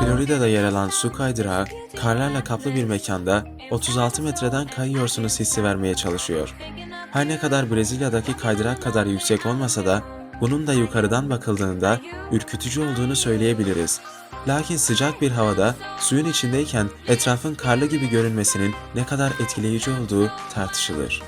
Florida'da yer alan su kaydırağı, karlarla kaplı bir mekanda 36 metreden kayıyorsunuz hissi vermeye çalışıyor. Her ne kadar Brezilya'daki kaydırak kadar yüksek olmasa da bunun da yukarıdan bakıldığında ürkütücü olduğunu söyleyebiliriz. Lakin sıcak bir havada suyun içindeyken etrafın karlı gibi görünmesinin ne kadar etkileyici olduğu tartışılır.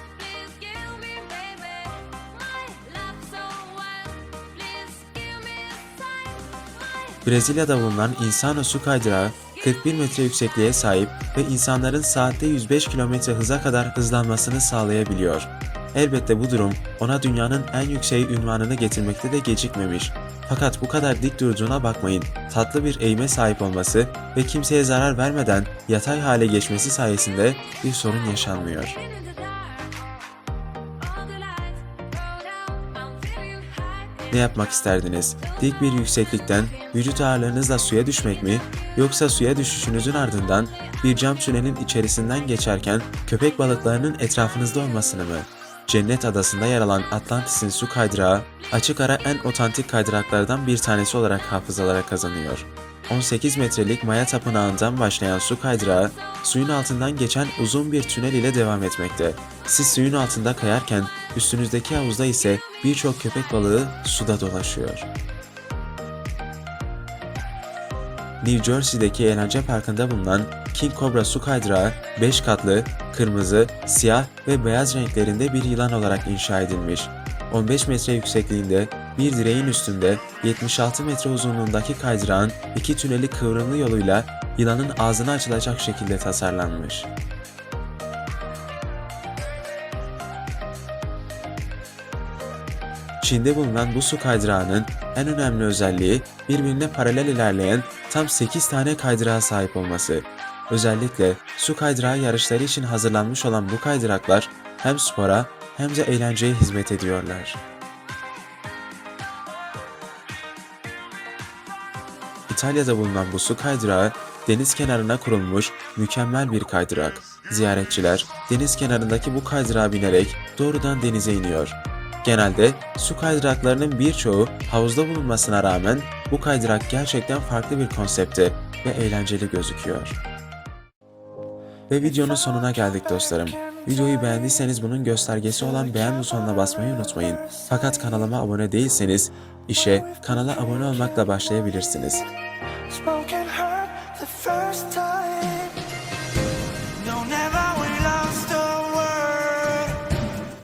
Brezilya'da bulunan Insano su kaydırağı 41 metre yüksekliğe sahip ve insanların saatte 105 km hıza kadar hızlanmasını sağlayabiliyor. Elbette bu durum ona dünyanın en yükseği ünvanını getirmekte de gecikmemiş. Fakat bu kadar dik durduğuna bakmayın. Tatlı bir eğime sahip olması ve kimseye zarar vermeden yatay hale geçmesi sayesinde bir sorun yaşanmıyor. Ne yapmak isterdiniz? Dik bir yükseklikten vücut ağırlığınızla suya düşmek mi? Yoksa suya düşüşünüzün ardından bir cam tünelin içerisinden geçerken köpek balıklarının etrafınızda olmasını mı? Cennet Adası'nda yer alan Atlantis'in su kaydırağı, açık ara en otantik kaydıraklardan bir tanesi olarak hafızalara kazanıyor. 18 metrelik Maya Tapınağı'ndan başlayan su kaydırağı, suyun altından geçen uzun bir tünel ile devam etmekte. Siz suyun altında kayarken, üstünüzdeki havuzda ise birçok köpek balığı suda dolaşıyor. New Jersey'deki eğlence parkında bulunan King Cobra su kaydırağı 5 katlı, kırmızı, siyah ve beyaz renklerinde bir yılan olarak inşa edilmiş. 15 metre yüksekliğinde bir direğin üstünde 76 metre uzunluğundaki kaydırağın iki tüneli kıvrımlı yoluyla yılanın ağzına açılacak şekilde tasarlanmış. Çin'de bulunan bu su kaydırağının en önemli özelliği birbirine paralel ilerleyen tam 8 tane kaydırağa sahip olması. Özellikle su kaydırağı yarışları için hazırlanmış olan bu kaydıraklar hem spora hem de eğlenceye hizmet ediyorlar. İtalya'da bulunan bu su kaydırağı deniz kenarına kurulmuş mükemmel bir kaydırak. Ziyaretçiler deniz kenarındaki bu kaydırağa binerek doğrudan denize iniyor. Genelde su kaydıraklarının birçoğu havuzda bulunmasına rağmen bu kaydırak gerçekten farklı bir konsepte ve eğlenceli gözüküyor. Ve videonun sonuna geldik dostlarım. Videoyu beğendiyseniz bunun göstergesi olan beğen butonuna basmayı unutmayın. Fakat kanalıma abone değilseniz işe kanala abone olmakla başlayabilirsiniz.